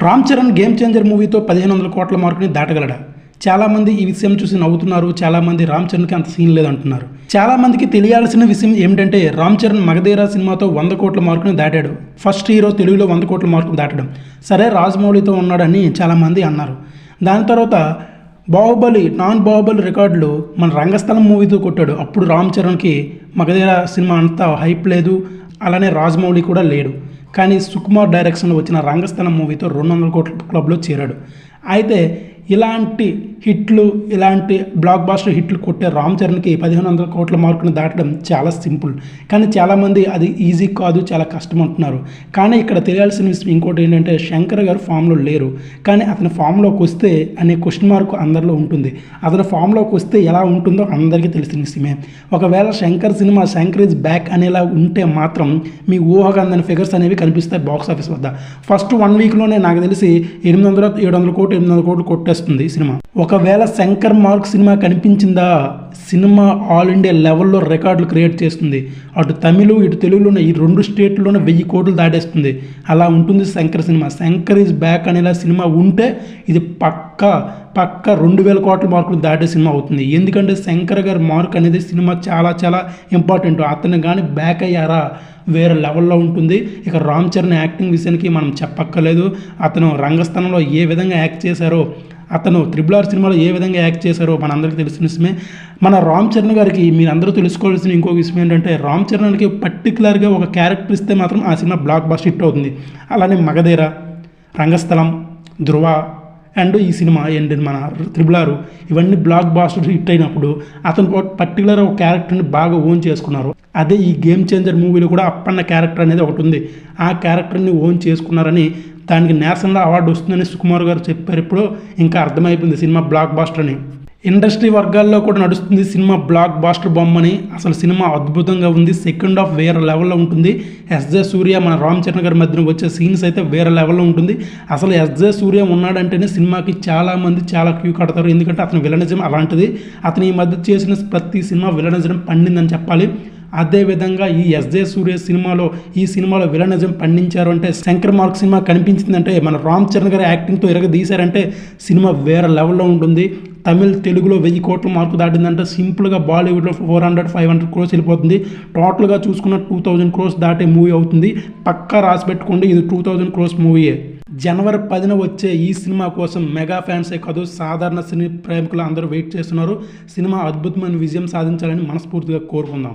Ram Charan game changer మూవీతో పదిహేను వందల కోట్ల మార్కుని దాటగలడా? చాలామంది ఈ విషయం చూసి నవ్వుతున్నారు చాలామంది రామ్ చరణ్కి అంత సీన్ లేదంటున్నారు. చాలామందికి తెలియాల్సిన విషయం ఏమిటంటే రామ్ చరణ్ మగధీరా సినిమాతో వంద కోట్ల మార్కుని దాటాడు. ఫస్ట్ హీరో తెలుగులో వంద కోట్ల మార్కుని దాటడం. సరే రాజమౌళితో ఉన్నాడని చాలామంది అన్నారు. దాని తర్వాత బాహుబలి నాన్ బాహుబలి రికార్డులు మన రంగస్థలం మూవీతో కొట్టాడు. అప్పుడు రామ్ చరణ్కి మగధీర సినిమా అంతా హైప్ లేదు అలానే రాజమౌళి కూడా లేడు. కానీ సుకుమార్ డైరెక్షన్లో వచ్చిన రంగస్థలం మూవీతో రెండు వందల కోట్ల క్లబ్లో చేరాడు. అయితే ఇలాంటి హిట్లు ఇలాంటి బ్లాక్ బాస్టర్ హిట్లు కొట్టే రామ్ చరణ్కి పదిహేను వందల కోట్ల మార్కును దాటడం చాలా సింపుల్. కానీ చాలామంది అది ఈజీ కాదు చాలా కష్టం అంటున్నారు. కానీ ఇక్కడ తెలియాల్సిన విషయం ఇంకోటి ఏంటంటే శంకర్ గారు ఫామ్లో లేరు. కానీ అతని ఫామ్లోకి వస్తే అనే క్వశ్చన్ మార్క్ అందరిలో ఉంటుంది. అతని ఫామ్లోకి వస్తే ఎలా ఉంటుందో అందరికీ తెలిసిన విషయమే. ఒకవేళ Shankar cinema Shankar is back అనేలా ఉంటే మాత్రం మీ ఊహకందని ఫిగర్స్ అనేవి కనిపిస్తాయి బాక్స్ ఆఫీస్ వద్ద. ఫస్ట్ వన్ వీక్లోనే నాకు తెలిసి ఎనిమిది వందల ఏడు వందల కోట్లు ఎనిమిది వందల కోట్లు కొట్టేస్తుంది సినిమా. సినిమా ఒకవేళ శంకర్ మార్క్ సినిమా కనిపించిందా సినిమా ఆల్ ఇండియా లెవెల్లో రికార్డులు క్రియేట్ చేస్తుంది. అటు తమిళ ఇటు తెలుగులోనే ఈ రెండు స్టేట్లోనే వెయ్యి కోట్లు దాటేస్తుంది. అలా ఉంటుంది Shankar cinema. Shankar is back అనేలా సినిమా ఉంటే ఇది పక్క పక్క రెండు వేల కోట్ల మార్కులు దాటే సినిమా అవుతుంది. ఎందుకంటే శంకర్ గారి మార్క్ అనేది సినిమా చాలా చాలా ఇంపార్టెంట్. అతను కానీ బ్యాక్ అయ్యారా? వేరే లెవెల్లో ఉంటుంది. ఇక రామ్ చరణ్ యాక్టింగ్ విషయానికి మనం చెప్పక్కర్లేదు. అతను రంగస్థానంలో ఏ విధంగా యాక్ట్ చేశారో అతను త్రిబుల్ ఆర్ సినిమాలో ఏ విధంగా యాక్ట్ చేశారో మనందరికీ తెలిసిన విషయమే. మన రామ్ చరణ్ గారికి మీరందరూ తెలుసుకోవాల్సిన ఇంకో విషయం ఏంటంటే రామ్ చరణ్కి పర్టికులర్గా ఒక క్యారెక్టర్ ఇస్తే మాత్రం ఆ సినిమా బ్లాక్ బస్ట్ హిట్ అవుతుంది. అలానే మగధీర రంగస్థలం ధృవ అండ్ ఈ సినిమా అండ్ మన త్రిబుల్ ఆరు ఇవన్నీ బ్లాక్ బాస్టర్ హిట్ అయినప్పుడు అతను పర్టికులర్ ఒక క్యారెక్టర్ని బాగా ఓన్ చేసుకున్నారు. అదే ఈ గేమ్ చేంజర్ మూవీలో కూడా అప్పన్న క్యారెక్టర్ అనేది ఒకటి ఉంది. ఆ క్యారెక్టర్ని ఓన్ చేసుకున్నారని దానికి నేషనల్ అవార్డు వస్తుందని సుకుమార్ గారు చెప్పారు. ఇప్పుడు ఇంకా అర్థమైపోయింది సినిమా బ్లాక్ బాస్టర్ అని. ఇండస్ట్రీ వర్గాల్లో కూడా నడుస్తుంది సినిమా బ్లాక్ బాస్టర్ బొమ్మని. అసలు సినిమా అద్భుతంగా ఉంది. సెకండ్ హాఫ్ వేరే లెవెల్లో ఉంటుంది. ఎస్జే సూర్య మన రామ్ చరణ్ గారి మధ్యన వచ్చే సీన్స్ అయితే వేరే లెవెల్లో ఉంటుంది. అసలు ఎస్జే సూర్య ఉన్నాడంటేనే సినిమాకి చాలామంది చాలా క్యూ కడతారు. ఎందుకంటే అతని విలనిజం అలాంటిది. అతను ఈ మధ్య చేసిన ప్రతి సినిమా విలనిజం పండిందని చెప్పాలి. అదేవిధంగా ఈ ఎస్జే సూర్య సినిమాలో ఈ సినిమాలో విలనిజం పండించారు అంటే శంకర్ మార్క్ సినిమా కనిపించిందంటే మన రామ్ చరణ్ గారి యాక్టింగ్తో ఇరగ తీశారంటే సినిమా వేరే లెవెల్లో ఉంటుంది. తమిళ్ తెలుగులో వెయ్యి కోట్ల మార్కు దాటిందంటే. సింపుల్గా బాలీవుడ్లో four hundred five hundred crores వెళ్ళిపోతుంది. టోటల్గా చూసుకున్న టూ థౌజండ్ క్రోస్ దాటే మూవీ అవుతుంది. పక్కా రాసి పెట్టుకోండి ఇది టూ థౌజండ్ క్రోస్ మూవీయే జనవరి పదిన వచ్చే ఈ సినిమా కోసం మెగా ఫ్యాన్సే కాదు సాధారణ సినీ ప్రేమికులు అందరూ వెయిట్ చేస్తున్నారు. సినిమా అద్భుతమైన విజయం సాధించాలని మనస్ఫూర్తిగా కోరుకుందాం.